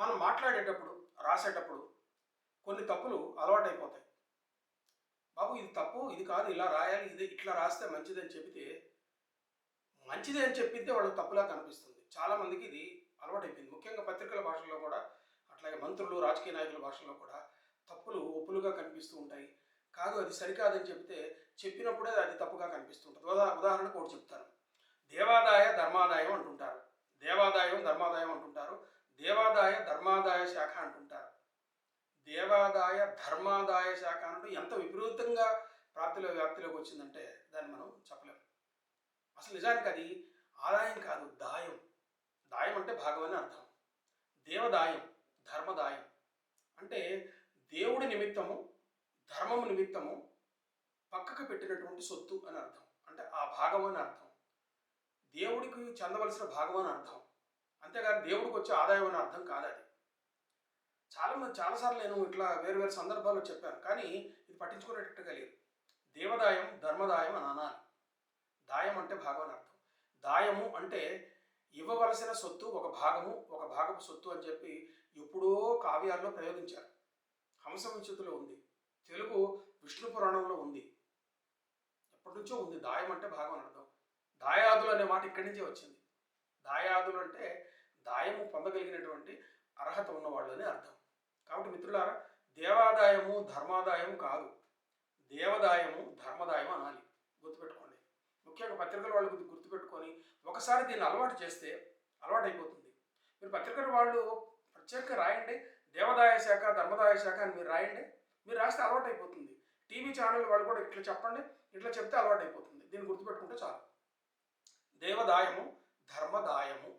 మనం మాట్లాడేటప్పుడు రాసేటప్పుడు కొన్ని తప్పులు అలవాటైపోతాయి. బాబు ఇది తప్పు ఇది కాదు ఇలా రాయాలి ఇది ఇట్లా రాస్తే మంచిదని చెబితే మంచిది అని చెప్పితే వాళ్ళకి తప్పులా కనిపిస్తుంది. చాలామందికి ఇది అలవాటైపోయింది. ముఖ్యంగా పత్రికల భాషలో కూడా అట్లాగే మంత్రులు రాజకీయ నాయకుల భాషలో కూడా తప్పులు ఒప్పులుగా కనిపిస్తూ ఉంటాయి. కాదు అది సరికాదని చెప్తే చెప్పినప్పుడే అది తప్పుగా కనిపిస్తుంటుంది ఉదా ఉదాహరణకు ఒకటి చెప్తాను దేవాదాయ ధర్మాదాయం అంటుంటారు దేవాదాయం ధర్మాదాయం అంటుంటారు దేవాదాయ ధర్మాదాయ శాఖ అంటుంటారు. దేవాదాయ ధర్మాదాయ శాఖ అంటూ ఎంత విపరీతంగా ప్రాప్తిలో వ్యాప్తిలోకి వచ్చిందంటే దాన్ని మనం చెప్పలేము అసలు నిజానికి అది ఆదాయం కాదు దాయం. దాయం అంటే భాగం అని అర్థం. దేవదాయం ధర్మదాయం. అంటే దేవుడి నిమిత్తము ధర్మము నిమిత్తము పక్కకు పెట్టినటువంటి సొత్తు అని అర్థం. అంటే ఆ భాగం అని అర్థం. దేవుడికి చెందవలసిన భాగం అని అర్థం. అంతేగాని దేవుడికి వచ్చే ఆదాయం అని అర్థం కాదు అది చాలా మంది చాలాసార్లు నేను ఇట్లా వేరు వేరు సందర్భాల్లో చెప్పాను కానీ ఇది పట్టించుకునేటట్టుగా లేదు. దేవదాయం ధర్మదాయం అని అనాలి. దాయం అంటే భాగం అని అర్థం. దాయము అంటే ఇవ్వవలసిన సొత్తు ఒక భాగము ఒక భాగపు సొత్తు అని చెప్పి ఎప్పుడో కావ్యాల్లో ప్రయోగించారు. హంసవించుతిలో ఉంది. తెలుగు విష్ణు పురాణంలో ఉంది. ఎప్పటి నుంచో ఉంది. దాయం అంటే భాగం అని అర్థం. దాయాదులు అనే మాట ఇక్కడి నుంచే వచ్చింది. దాయాదులు అంటే దాయము పొందగలిగినటువంటి అర్హత ఉన్నవాళ్ళు అని అర్థం. కాబట్టి మిత్రులారా దేవాదాయము ధర్మాదాయం కాదు. దేవదాయము ధర్మదాయం అనాలి. గుర్తుపెట్టుకోండి. ముఖ్యంగా పత్రికల వాళ్ళు గుర్తు గుర్తుపెట్టుకొని ఒకసారి దీన్ని అలవాటు చేస్తే అలవాటు అయిపోతుంది మీరు పత్రికల వాళ్ళు ప్రత్యేకంగా రాయండి. దేవదాయ శాఖ ధర్మదాయ శాఖ అని మీరు రాయండి. మీరు రాస్తే అలవాటు అయిపోతుంది టీవీ ఛానల్ వాళ్ళు కూడా ఇట్లా చెప్పండి. ఇట్లా చెప్తే అలవాటు అయిపోతుంది దీన్ని గుర్తుపెట్టుకుంటే చాలు. దేవదాయము ధర్మదాయము